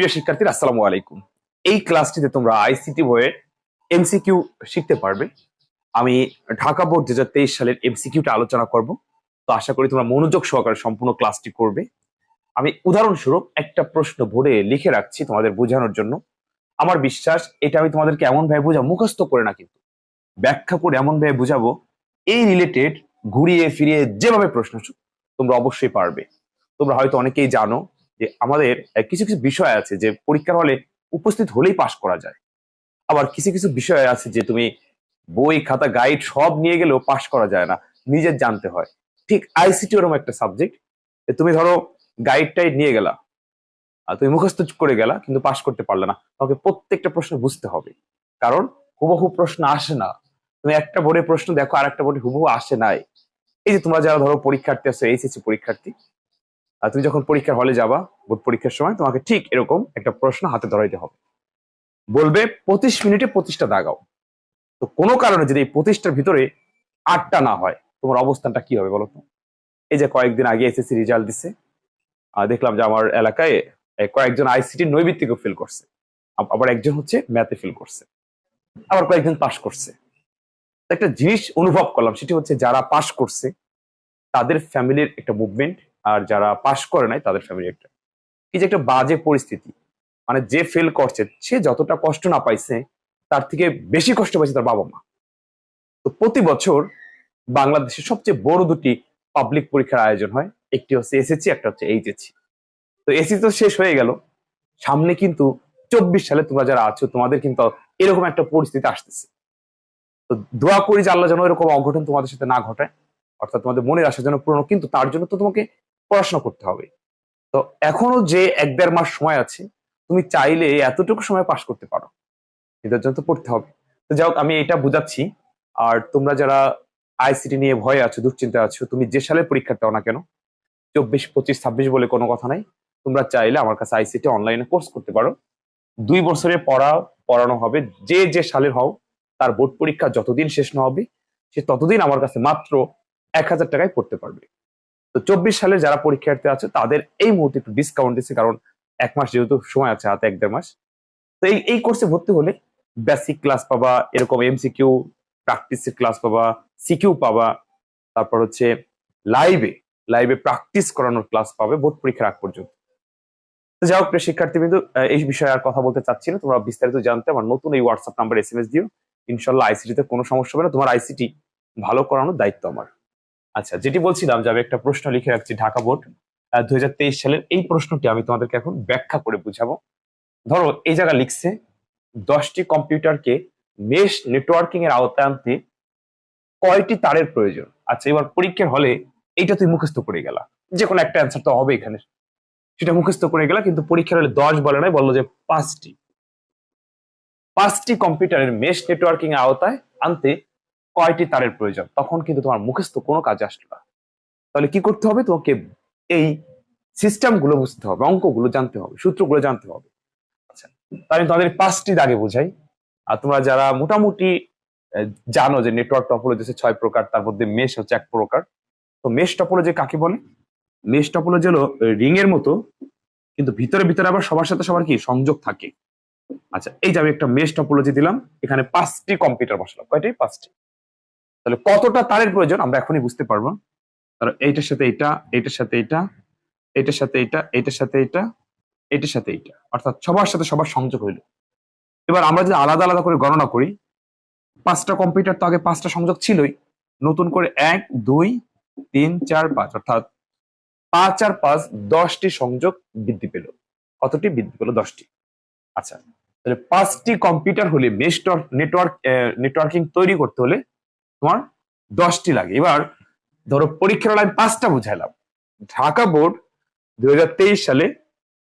প্রিয় শিক্ষার্থীরা, আসসালামু আলাইকুম। এই ক্লাসটিতে তোমরা আইসিটি বইয়ের এমসিকিউ শিখতে পারবে। আমি ঢাকা বোর্ড দু সালের এমসিকিউটা আলোচনা করব। তো আশা করি তোমরা মনোযোগ সহকারে সম্পূর্ণ ক্লাসটি করবে। আমি উদাহরণস্বরূপ একটা প্রশ্ন ভরে লিখে রাখছি তোমাদের বোঝানোর জন্য। আমার বিশ্বাস, এটা আমি তোমাদেরকে এমন ভাবে বোঝাবো, মুখস্থ করে না কিন্তু। ব্যাখ্যা করে এমন ভাবে বুঝাবো, এই রিলেটেড ঘুরিয়ে ফিরিয়ে যেভাবে প্রশ্ন তোমরা অবশ্যই পারবে। তোমরা হয়তো অনেকেই জানো যে আমাদের কিছু কিছু বিষয় আছে যে পরীক্ষার হলে উপস্থিত হলেই পাশ করা যায়। আবার কিছু কিছু বিষয় আছে যে তুমি বই, খাতা গাইড সব নিয়ে গেলেও পাশ করা যায় না, নিজের জানতে হয়। ঠিক আইসিটি ওরকম একটা সাবজেক্ট তুমি ধরো গাইডটাই নিয়ে গেলা, আর তুমি মুখস্থ করে গেলা, কিন্তু পাশ করতে পারলে না। তোমাকে প্রত্যেকটা প্রশ্ন বুঝতে হবে। কারণ হুবহু প্রশ্ন আসে না। তুমি একটা বোর্ডে প্রশ্ন দেখো আর একটা বোর্ডে হুবহু আসে নাই। এই যে তোমরা যারা ধরো পরীক্ষার্থী আছো, এইচএসসি পরীক্ষার্থী আর তুমি যখন পরীক্ষার হলে যাবা, বোর্ড পরীক্ষার সময়, তোমাকে ঠিক এরকম একটা প্রশ্ন হাতে ধরাইতে হবে। বলবে, পঁচিশ মিনিটে পঁচিশটা দাগাও তো কোনো কারণে যদি এই পঁচিশটার ভিতরে আটটা না হয়, তোমার অবস্থানটা কি হবে বলো তো? এই যে কয়েকদিন আগে এসএসসি রেজাল্ট দিছে আর দেখলাম যে আমার এলাকায় কয়েকজন আইসিটি নৈবিত্তিকে ফিল করছে। আবার একজন হচ্ছে ম্যাথে ফিল করছে। আবার কয়েকজন পাশ করছে। একটা জিনিস অনুভব করলাম, সেটি হচ্ছে যারা পাশ করছে, তাদের ফ্যামিলির একটা মুভমেন্ট আর যারা পাশ করে নাই তাদের ফ্যামিলির একটা। কি যে একটা বাজে পরিস্থিতি মানে যে ফেল করছে, সে যতটা কষ্ট না পাইছে, তার থেকে বেশি কষ্ট পাইছে তার বাবা মা তো প্রতি বছর বাংলাদেশের সবচেয়ে বড় দুটি পাবলিক পরীক্ষার আয়োজন হয়। একটি হচ্ছে এসএসসি একটা হচ্ছে এইচএসসি তো এসএসসি তো শেষ হয়ে গেল। সামনে কিন্তু চব্বিশ সালে তোমরা যারা আছো, তোমাদের কিন্তু এরকম একটা পরিস্থিতি আসতেছে। তো দোয়া করি যে আল্লাহ যেন এরকম অঘটন তোমাদের সাথে না ঘটায়। অর্থাৎ তোমাদের মনের যেন পূরণ হোক। কিন্তু তার জন্য তো তোমাকে পড়াশোনা করতে হবে। তো এখনও যে এক দেড় মাস সময় আছে, তুমি চাইলে এতটুকু সময় পাশ করতে পারো। এটার জন্য তো পড়তে হবে। তো যাই হোক, আমি এটা বুঝাচ্ছি। আর তোমরা যারা আইসিটি নিয়ে ভয়ে আছো দুশ্চিন্তা আছো, তুমি যে সালের পরীক্ষা দাও না কেন? চব্বিশ, পঁচিশ, ছাব্বিশ বলে কোনো কথা নাই। তোমরা চাইলে আমার কাছে আইসিটি অনলাইনে কোর্স করতে পারো। দুই বছরে পড়া, পড়ানো হবে। যে যে সালের হও, তার বোর্ড পরীক্ষা যতদিন শেষ না হবে, সে ততদিন আমার কাছে মাত্র এক হাজার টাকায় পড়তে পারবে। তো চব্বিশ সালে যারা পরীক্ষার্থী আছে, তাদের এই মুহূর্তে একটু ডিসকাউন্ট দিচ্ছে, কারণ এক মাস যেহেতু সময় আছে, হাতে এক দেড় মাস। তো এই এই কোর্সে ভর্তি হলে বেসিক ক্লাস পাবা, এরকম এমসিকিউ প্র্যাকটিসের ক্লাস পাবা সিকিউ পাবা, তারপর হচ্ছে লাইভে লাইভে প্র্যাকটিস করানোর ক্লাস পাবে বোর্ড পরীক্ষার আগ পর্যন্ত। তো যাই হোক, প্রিয় শিক্ষার্থী বিন্দু এই বিষয়ে আর কথা বলতে চাচ্ছি না। তোমরা বিস্তারিত জানতে আমার নতুন এই WhatsApp number S M S দিও ইনশাল্লাহ আইসিটিতে কোনো সমস্যা হবে না। তোমার আইসিটি ভালো করানোর দায়িত্ব আমার। আচ্ছা যেটি বলছিলাম যে আমি একটা প্রশ্ন লিখে রাখছি ঢাকা বোর্ড দুই হাজার তেইশ সালের এই প্রশ্নটি আমি তোমাদেরকে এখন ব্যাখ্যা করে বুঝাবো। ধরো, এই জায়গা লিখছে, দশটি কম্পিউটারকে মেশ নেটওয়ার্কিং এর আওতায় আনতে কয়টি তারের প্রয়োজন? আচ্ছা এবার পরীক্ষার হলে এইটা তুই মুখস্থ করে গেলা। যে কোনো একটা অ্যান্সার তো হবে এখানে। সেটা মুখস্থ করে গেলা, কিন্তু পরীক্ষার হলে দশ বলে নাই, বলল যে পাঁচটি। পাঁচটি কম্পিউটারের মেশ নেটওয়ার্কিং এর আওতায় আনতে কয়টি তারের প্রয়োজন। তখন কিন্তু তোমার মুখস্থ কোনো কাজে আসলো না। তাহলে কি করতে হবে? তোমাকে এই সিস্টেমগুলো বুঝতে হবে, অঙ্কগুলো জানতে হবে, সূত্রগুলো জানতে হবে। আচ্ছা তাহলে তোমাদের পাঁচটি দাগে বোঝাই। আর তোমরা যারা মোটামুটি জানো যে নেটওয়ার্ক টপোলজি হচ্ছে ছয় প্রকার, তার মধ্যে মেশ হচ্ছে এক প্রকার। তো মেশ টপোলজি কাকে বলে? মেশ টপোলজি হলো রিং এর মতো, কিন্তু ভিতরে ভিতরে আবার সবার সাথে সবার কি? সংযোগ থাকে। আচ্ছা এই যে আমি একটা মেশ টপোলজি দিলাম, এখানে পাঁচটি কম্পিউটার বসালাম। কয়টি? পাঁচটি। তাহলে কতটা তারের প্রয়োজন আমরা এখনই বুঝতে পারব। এইটার সাথে এইটা, এইটার সাথে এইটা, এইটার সাথে এইটা, এইটার সাথে এইটা, এইটার সাথে এইটা। অর্থাৎ সবার সাথে সবার সংযোগ হইল। এবার আমরা যদি আলাদা আলাদা করে গণনা করি, পাঁচটা কম্পিউটার তো আগে পাঁচটা সংযোগ ছিলই। নতুন করে এক, দুই, তিন, চার, পাঁচ, অর্থাৎ পাঁচ আর পাঁচ দশটি সংযোগ বৃদ্ধি পেল। কতটি? বৃদ্ধি পেল দশটি। আচ্ছা তাহলে পাঁচটি কম্পিউটার হলে মেশ নেটওয়ার্ক নেটওয়ার্কিং তৈরি করতে হলে তোমার দশটি লাগে। এবার ধরো পরীক্ষার আমি পাঁচটা বুঝাইলাম। ঢাকা বোর্ড দু হাজার তেইশ সালে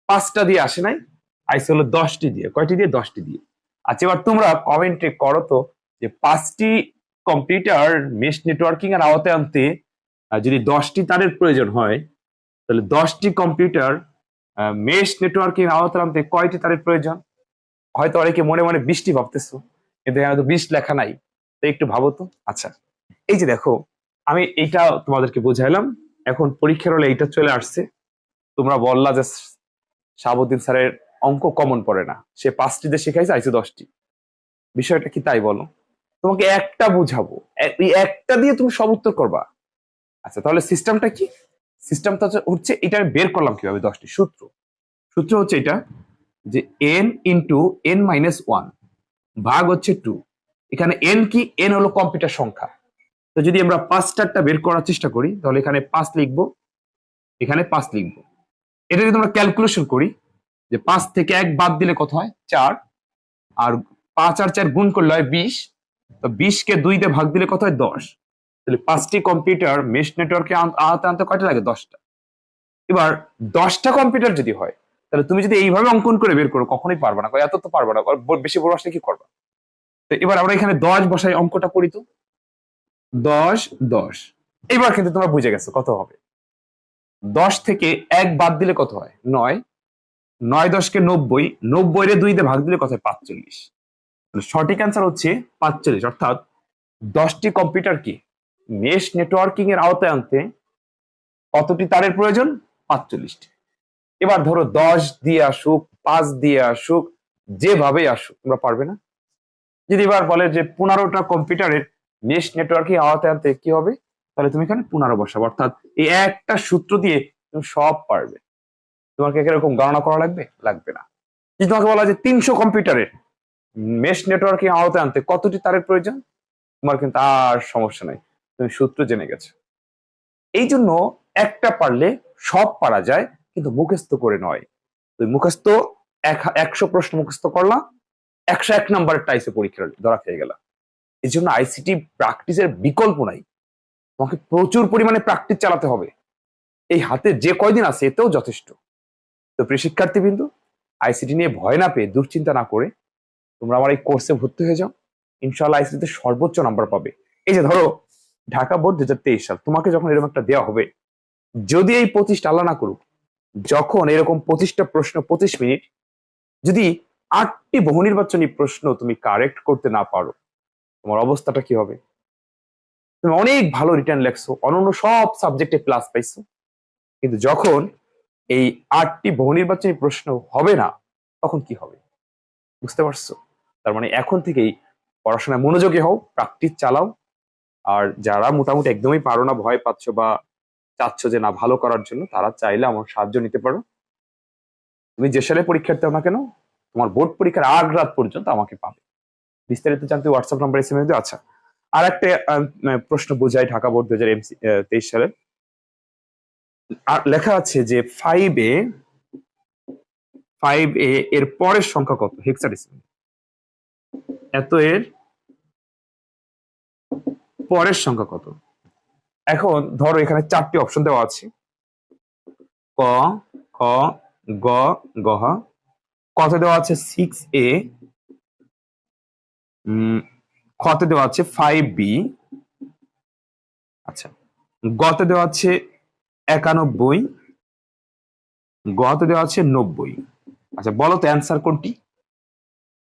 পাঁচটা দিয়ে আসে নাই, আইসে হলো দশটি দিয়ে। কয়টি দিয়ে? দশটি দিয়ে। আচ্ছা এবার তোমরা কমেন্টে করো তো যে পাঁচটি কম্পিউটার মেশ নেটওয়ার্কিং এর আওতে আনতে যদি দশটি তারের প্রয়োজন হয়, তাহলে দশটি কম্পিউটার মেশ নেটওয়ার্কিং এর আওতায় আনতে কয়টি তারের প্রয়োজন? হয়তো অনেকে মনে মনে বৃষ্টি ভাবতেছো, কিন্তু এখানে তো বিশ লেখা নাই। তো একটু ভাবো তো। আচ্ছা এই যে দেখো, আমি এইটা তোমাদেরকে বুঝাইলাম। এখন পরীক্ষার হলে এইটা চলে আসছে। তোমরা বললা যে শাহাবুদ্দিন স্যারের অঙ্ক কমন পড়ে না। সে পাঁচটিতে শেখাইছে আইসে দশটি। বিষয়টা কি তাই বলো? তোমাকে একটা বুঝাবো। একটা দিয়ে তুমি সব উত্তর করবা। আচ্ছা তাহলে সিস্টেমটা কি? সিস্টেমটা হচ্ছে এটা বের করলাম কীভাবে দশটি? সূত্র। সূত্র হচ্ছে এটা যে N into N minus one ভাগ হচ্ছে টু এখানে এন কি? এন হলো কম্পিউটার সংখ্যা। তো যদি আমরা পাঁচ চারটা বের করার চেষ্টা করি, তাহলে এখানে পাঁচ লিখব, এখানে পাঁচ লিখব। এটা যদি আমরা ক্যালকুলেশন করি, যে পাঁচ থেকে এক বাদ দিলে কত হয়? চার। আর পাঁচ আর চার গুণ করলে হয় বিশ। তো বিশকে দুই দিয়ে ভাগ দিলে কত হয়? দশ। তাহলে পাঁচটি কম্পিউটার মেশ নেটওয়ার্কে আনতে আনতে কয়টা লাগে? দশটা। এবার দশটা কম্পিউটার যদি হয়, তাহলে তুমি যদি এইভাবে অঙ্কন করে বের করো, কখনোই পারবে না। এত তো পারবে না। বেশি বড় আসলে কি করবা? তো এবার আমরা এখানে দশ বসাই অঙ্কটা করি তো। দশ দশ। এবার কিন্তু তোমরা বুঝে গেছো কত হবে। দশ থেকে এক বাদ দিলে কত হয়? নয়। নয় দশকে নব্বই। নব্বই রে দুই দিয়ে ভাগ দিলে কত হয়? পাঁচচল্লিশ। সঠিক অ্যান্সার হচ্ছে পাঁচচল্লিশ। অর্থাৎ দশটি কম্পিউটার কি? মেশ নেটওয়ার্কিং এর আওতায় আনতে কতটি তারের প্রয়োজন? পাঁচচল্লিশটি। এবার ধরো দশ দিয়ে আসুক, পাঁচ দিয়ে আসুক, যেভাবেই আসুক, তোমরা পারবে না? যদি এবার বলে যে পনেরোটা কম্পিউটারের মেশ নেটওয়ার্কিং আওতায় আনতে কি হবে? তাহলে তুমি এখানে পনেরো বসাবো। অর্থাৎ এই একটা সূত্র দিয়ে তুমি সব পারবে। তোমাকে এরকম গণনা করা লাগবে? লাগবে না। যদি তোমাকে বলা যে তিনশো কম্পিউটারের মেশ নেটওয়ার্কিং আওতায় আনতে কতটি তারের প্রয়োজন? তোমার কিন্তু আর সমস্যা নাই। তুমি সূত্র জেনে গেছো। এই জন্য একটা পারলে সব পারা যায়, কিন্তু মুখস্থ করে নয়। তুমি মুখস্থ, এক- একশো প্রশ্ন মুখস্থ করলা একশো এক নাম্বারের টাইসে পরীক্ষা ধরা খেয়ে গেলা এই জন্য আইসিটি প্র্যাকটিসের বিকল্প নাই। তোমাকে প্রচুর পরিমাণে প্র্যাকটিস চালাতে হবে। এই হাতে যে কয়দিন আছে এতেও যথেষ্ট। তো প্রিয় শিক্ষার্থী বিন্দু আইসিটি নিয়ে ভয় না পেয়ে দুশ্চিন্তা না করে তোমরা আমার এই কোর্সে ভর্তি হয়ে যাও। ইনশাল্লাহ আইসিটিতে সর্বোচ্চ নাম্বার পাবে। এই যে ধরো, ঢাকা বোর্ড দু হাজার তেইশ সাল, তোমাকে যখন এরকম একটা দেওয়া হবে, যদি এই পঁচিশটা আল্লাহ না করুক, যখন এরকম পঁচিশটা প্রশ্ন পঁচিশ মিনিট, যদি আটটি বহু নির্বাচনী প্রশ্ন তুমি কারেক্ট করতে না পারো, তোমার অবস্থাটা কি হবে? তুমি অনেক ভালো রিটার্ন লেখছো, অনন্য সব সাবজেক্টে প্লাস পাইছো, কিন্তু যখন এই আটটি বহু নির্বাচনী প্রশ্ন হবে না, তখন কি হবে? বুঝতে পারছ? তার মানে এখন থেকেই পড়াশোনায় মনোযোগী হও প্র্যাকটিস চালাও, আর যারা মোটামুটি একদমই পারো না, ভয় পাচ্ছ বা চাচ্ছ যে না, ভালো করার জন্য, তারা চাইলে আমার সাহায্য নিতে পারো। তুমি যে সালে পরীক্ষার্থী না কেন? তোমার বোর্ড পরীক্ষার আগ রাত পর্যন্ত আমাকে পাবে। বিস্তারিত জানতে হোয়াটসঅ্যাপ নাম্বার এস এম আচ্ছা আর একটা প্রশ্ন বোঝাই ঢাকা বোর্ড দু হাজার তেইশ সালে। আর লেখা আছে যে ফাইভ এ ফাইভ এ এর পরের সংখ্যা কত? হেক্সাডেসিমাল এত এর পরের সংখ্যা কত? এখন ধরো এখানে চারটি অপশন দেওয়া আছে। ক, খ, গ গহ কত দেওয়া আছে? সিক্স এ খতে দেওয়া আছে? ফাইভ বি আচ্ছা গতে দেওয়া আছে একানব্বই, গতে দেওয়া আছে নব্বই। আচ্ছা বলো তো অ্যান্সার কোনটি?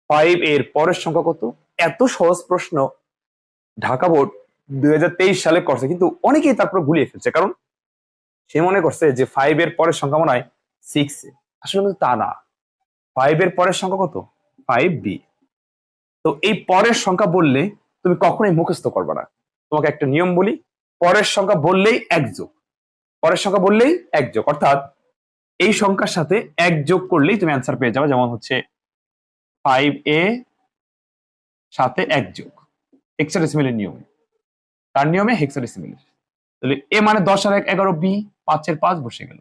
ফাইভ এর পরের সংখ্যা কত? এত সহজ প্রশ্ন। ঢাকা বোর্ড দুই হাজার তেইশ সালে করছে, কিন্তু অনেকেই তারপর ভুলিয়ে ফেলছে, কারণ সে মনে করছে যে ফাইভ এর পরের সংখ্যা মনে হয় সিক্স আসলে কিন্তু তা না। ফাইভ এর পরের সংখ্যা কত? ফাইভ বি তো এই পরের সংখ্যা বললে তুমি কখনোই মুখস্থ করবে না। তোমাকে একটা নিয়ম বলি, পরের সংখ্যা বললেই এক যোগ। পরের সংখ্যা বললেই এক যোগ। অর্থাৎ এই সংখ্যার সাথে এক যোগ করলেই তুমি অ্যান্সার পেয়ে যাবে, যেমন হচ্ছে ফাইভ এ সাথে এক যোগ। হেক্সাডেসিমেলের নিয়মে। তার নিয়মে হেক্সাডেসিমেলের তাহলে এ মানে দশ আর এক, এগারো বি পাঁচের পাঁচ বসে গেল।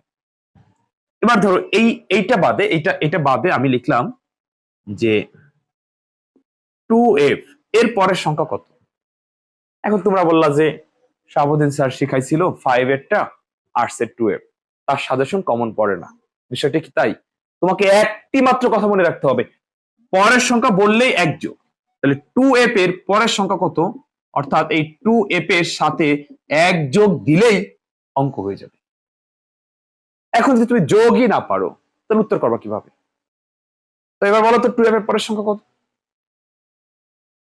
এবার ধরো এই, এইটা বাদে, এইটা, এটা বাদে আমি লিখলাম যে টু এফ এর পরের সংখ্যা কত? এখন তোমরা বললা যে শাহাবুদ্দিন স্যার শিখাইছিল ফাইভ এরটা আর্টস এর টু এফ তার সাজেশন কমন পড়ে না। বিষয়টা কি তাই? তোমাকে একটি মাত্র কথা মনে রাখতে হবে। পরের সংখ্যা বললেই এক যোগ। তাহলে টু এফ এর পরের সংখ্যা কত? অর্থাৎ এই টু এফ এর সাথে এক যোগ দিলেই অঙ্ক হয়ে যাবে। এখন যদি তুমি যোগই না পারো, তাহলে উত্তর করবা কীভাবে? তো এবার বলো তো টু এফ এর পরের সংখ্যা কত?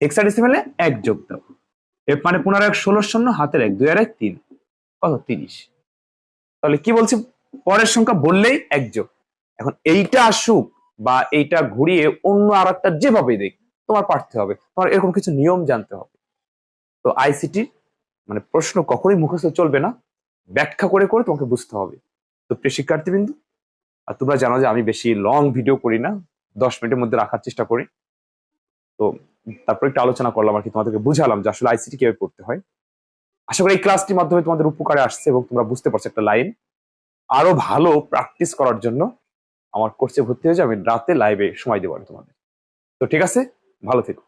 হেক্সাডেসিমেলে এক যোগ দাও। এফ মানে পনেরো এক ষোলো শূন্য, হাতের এক, দুই আর এক, তিন। কত? তিরিশ। তাহলে কি বলছি? পরের সংখ্যা বললেই এক যোগ। এখন এইটা আসুক বা এইটা ঘুরিয়ে অন্য আর একটা যেভাবে দেখ, তোমার পারতে হবে। তোমার এরকম কিছু নিয়ম জানতে হবে। তো আইসিটি মানে প্রশ্ন কখনোই মুখস্থ চলবে না। ব্যাখ্যা করে করে তোমাকে বুঝতে হবে। তো প্রিয় শিক্ষার্থীবৃন্দু, আর তোমরা জানো যে আমি বেশি লং ভিডিও করি না, দশ মিনিটের মধ্যে রাখার চেষ্টা করি। তো তারপর একটু আলোচনা করলাম আর কি, তোমাদেরকে বুঝালাম যে আসলে আইসিটি কীভাবে পড়তে হয়। আশা করি এই ক্লাসটির মাধ্যমে তোমাদের উপকারে আসছে এবং তোমরা বুঝতে পারছ একটা লাইন আরও ভালো প্র্যাকটিস করার জন্য আমার কোর্সে ভর্তি হয়ে যাবে রাতে লাইভে সময় দেবো আমি তোমাদের। তো ঠিক আছে, ভালো থেকো।